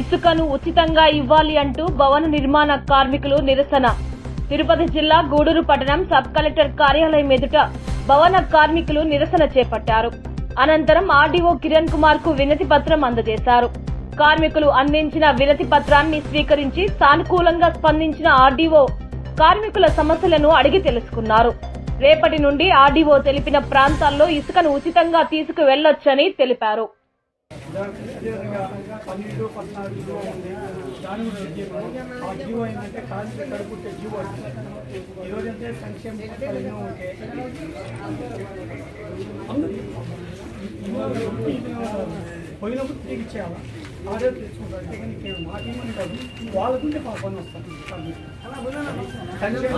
ఇసుకను ఉచితంగా ఇవ్వాలి అంటూ భవన నిర్మాణ కార్మికులు నిరసన. తిరుపతి జిల్లా గూడూరు పట్టణం సబ్ కలెక్టర్ కార్యాలయం ఎదుట భవన కార్మికులు నిరసన చేపట్టారు. అనంతరం ఆర్డీఓ కిరణ్ కుమార్కు వినతి పత్రం అందజేశారు. కార్మికులు అందించిన వినతి పత్రాన్ని స్వీకరించి సానుకూలంగా స్పందించిన ఆర్డీఓ కార్మికుల సమస్యలను అడిగి తెలుసుకున్నారు. రేపటి నుండి ఆర్డీఓ తెలిపిన ప్రాంతాల్లో ఇసుకను ఉచితంగా తీసుకువెళ్ళొచ్చని తెలిపారు. పన్నెండు పద్నాలుగు జీవో ఉంది దాని గురించి జీవో ఆ జీవో ఏంటంటే కాల్చి కడుపుట్టే జీవో వచ్చింది ఈరోజు అంటే సంక్షేమ పథకాలు ఎన్నో ఉంటాయి పోయినప్పుడు తిరిగి ఇచ్చేయాలి ఆర్డర్ తెచ్చుకుంటారు అంతేగాని కేవలం మాట ఏమని కాదు వాళ్ళకుంటే మా పని వస్తుంది సంక్షేమ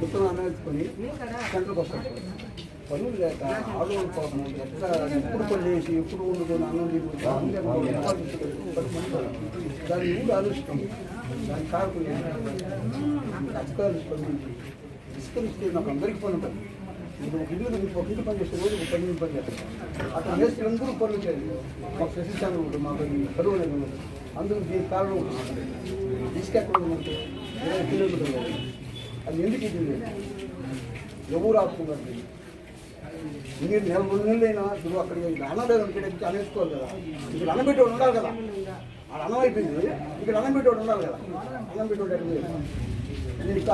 మొత్తం అనేసుకొని సెంటర్కి వస్తాం పనులు లేక ఆడవాళ్ళు పాపం ఎట్లా? ఎప్పుడు పని చేసి ఎప్పుడు వండుకొని అన్నం దాన్ని కూడా ఆలోచిస్తాం. దాని కారణం అధికారులు స్పందించి నాకు అందరికీ పని ఉంటుంది. ఇప్పుడు ఒక ఇల్లు ఒక పని చేస్తే రోజు ఒక పని పని చేస్తాం అక్కడ అందరూ పనులు చేయాలి మాకు ప్రసిద్ధాన్ని ఉంటుంది మాకు కరువు అనేది ఉంది. కారణం ఉంటుంది ఇసుక ఇరవై కిలోమీటర్లు. అది ఎందుకు ఇది? ఎవరు ఆపుతున్నారు మీరు నెల మూడు నెలలు అయినా ఇప్పుడు అక్కడ అన్నలేదు ఇక్కడ అనేసుకోవాలి కదా. ఇక్కడ అన్నం ఉండాలి కదా. ఆడ అన్నం అయిపోయింది. ఇక్కడ అన్నం పెట్టేవాడు ఉండాలి కదా. అన్నం పెట్టేవాడు ఎక్కడ లేదు. దీనికి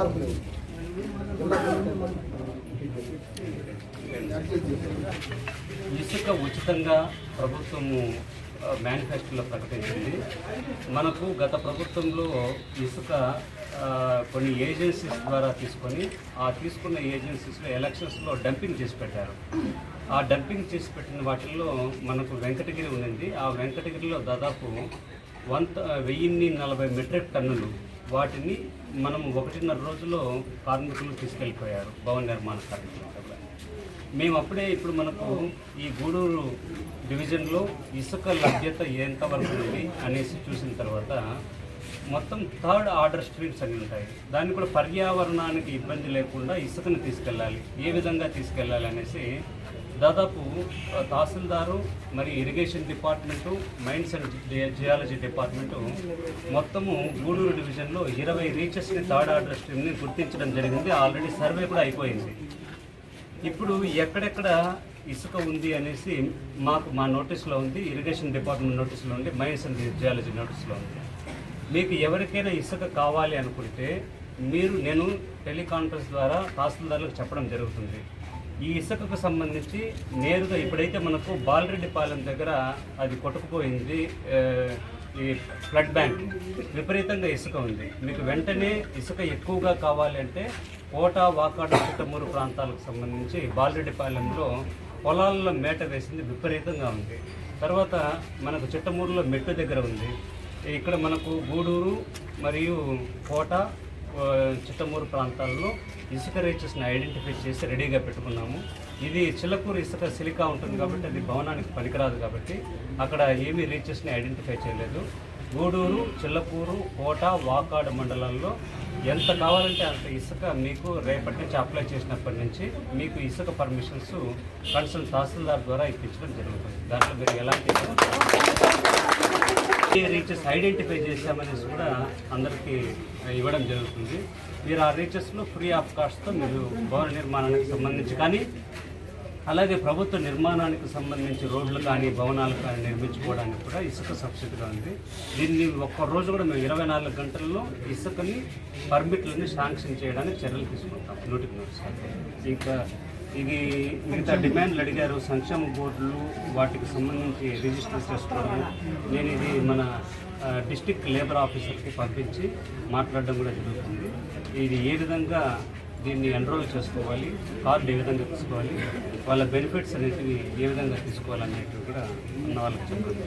ఇసుక ఉచితంగా ప్రభుత్వము మేనిఫెస్టోలో ప్రకటించింది. మనకు గత ప్రభుత్వంలో ఇసుక కొన్ని ఏజెన్సీస్ ద్వారా తీసుకొని ఆ తీసుకున్న ఏజెన్సీస్లో ఎలక్షన్స్లో డంపింగ్ చేసి పెట్టారు. ఆ డంపింగ్ చేసి పెట్టిన వాటిల్లో మనకు వెంకటగిరి ఉండింది. ఆ వెంకటగిరిలో దాదాపు వన్ వెయ్యిన్ని నలభై మెట్రిక్ టన్నులు వాటిని మనం ఒకటిన్నర రోజుల్లో కార్మికులు తీసుకెళ్ళిపోయారు భవన నిర్మాణ కార్మికులు. మేము అప్పుడే ఇప్పుడు మనకు ఈ గూడూరు డివిజన్లో ఇసుక లభ్యత ఎంతవరకు ఉంది అనేసి చూసిన తర్వాత మొత్తం థర్డ్ ఆర్డర్ స్ట్రీట్స్ అని ఉంటాయి. దాన్ని కూడా పర్యావరణానికి ఇబ్బంది లేకుండా ఇసుకను తీసుకెళ్ళాలి ఏ విధంగా తీసుకెళ్ళాలి అనేసి దాదాపు తహసీల్దారు మరి irrigation department mines and geology department మొత్తము గూడూరు డివిజన్లో ఇరవై రీచెస్ని థర్డ్ ఆర్డర్ స్ట్రీమ్ని గుర్తించడం జరిగింది. ఆల్రెడీ సర్వే కూడా అయిపోయింది. ఇప్పుడు ఎక్కడెక్కడ ఇసుక ఉంది అనేసి మాకు మా నోటీస్లో ఉంది ఇరిగేషన్ డిపార్ట్మెంట్ నోటీస్లో ఉంది మైన్స్ అండ్ జియాలజీ నోటీస్లో ఉంది. మీకు ఎవరికైనా ఇసుక కావాలి అనుకుంటే మీరు నేను టెలికాన్ఫరెన్స్ ద్వారా తహసీల్దార్లకు చెప్పడం జరుగుతుంది. ఈ ఇసుకకు సంబంధించి నేరుగా ఇప్పుడైతే మనకు బాలరెడ్డిపాలెం దగ్గర అది కొట్టుకుపోయింది ఈ ఫ్లడ్ బ్యాంక్. విపరీతంగా ఇసుక ఉంది. మీకు వెంటనే ఇసుక ఎక్కువగా కావాలంటే కోట వాకాడ చిట్టమూరు ప్రాంతాలకు సంబంధించి బాలరెడ్డిపాలెంలో పొలాల్లో మేట వేసింది విపరీతంగా ఉంది. తర్వాత మనకు చిట్టమూరులో మెట్టు దగ్గర ఉంది. ఇక్కడ మనకు గూడూరు మరియు కోట చిట్టమూరు ప్రాంతాల్లో ఇసుక రీచెస్ని ఐడెంటిఫై చేసి రెడీగా పెట్టుకున్నాము. ఇది చిల్లకూరు ఇసుక సిలికా ఉంటుంది కాబట్టి అది భవనానికి పనికిరాదు కాబట్టి అక్కడ ఏమీ రీచెస్ని ఐడెంటిఫై చేయలేదు. గూడూరు చిల్లకూరు కోట వాకాడు మండలాల్లో ఎంత కావాలంటే అంత ఇసుక మీకు రేపటి నుంచి అప్లై చేసినప్పటి నుంచి మీకు ఇసుక పర్మిషన్స్ కన్సల్ తహసీల్దార్ ద్వారా ఇప్పించడం జరుగుతుంది. దాంట్లో మీరు ఎలాంటి రీచెస్ ఐడెంటిఫై చేశామనేసి కూడా అందరికీ ఇవ్వడం జరుగుతుంది. మీరు ఆ రీచెస్లో ఫ్రీ ఆఫ్ కాస్ట్తో మీరు భవన నిర్మాణానికి సంబంధించి కానీ అలాగే ప్రభుత్వ నిర్మాణానికి సంబంధించి రోడ్లు కానీ భవనాలు కానీ నిర్మించుకోవడానికి కూడా ఇసుక సబ్సిడీగా ఉంది. దీన్ని ఒక్క రోజు కూడా మేము ఇరవై నాలుగు గంటల్లో ఇసుకని పర్మిట్లని శాంక్షన్ చేయడానికి చర్యలు తీసుకుంటాం. నూటికి నూరు ఇంకా ఇది మిగతా డిమాండ్లు అడిగారు. సంక్షేమ బోర్డులు వాటికి సంబంధించి రిజిస్టర్ చేసుకోవడం నేను ఇది మన డిస్టిక్ డిస్ట్రిక్ట్ లేబర్ ఆఫీసర్కి పంపించి మాట్లాడడం కూడా జరుగుతుంది. ఇది ఏ విధంగా దీన్ని ఎన్రోల్ చేసుకోవాలి కార్డు ఏ విధంగా తీసుకోవాలి వాళ్ళ బెనిఫిట్స్ అనేటివి ఏ విధంగా తీసుకోవాలనేటివి కూడా ఉన్న వాళ్ళకి చెప్పండి.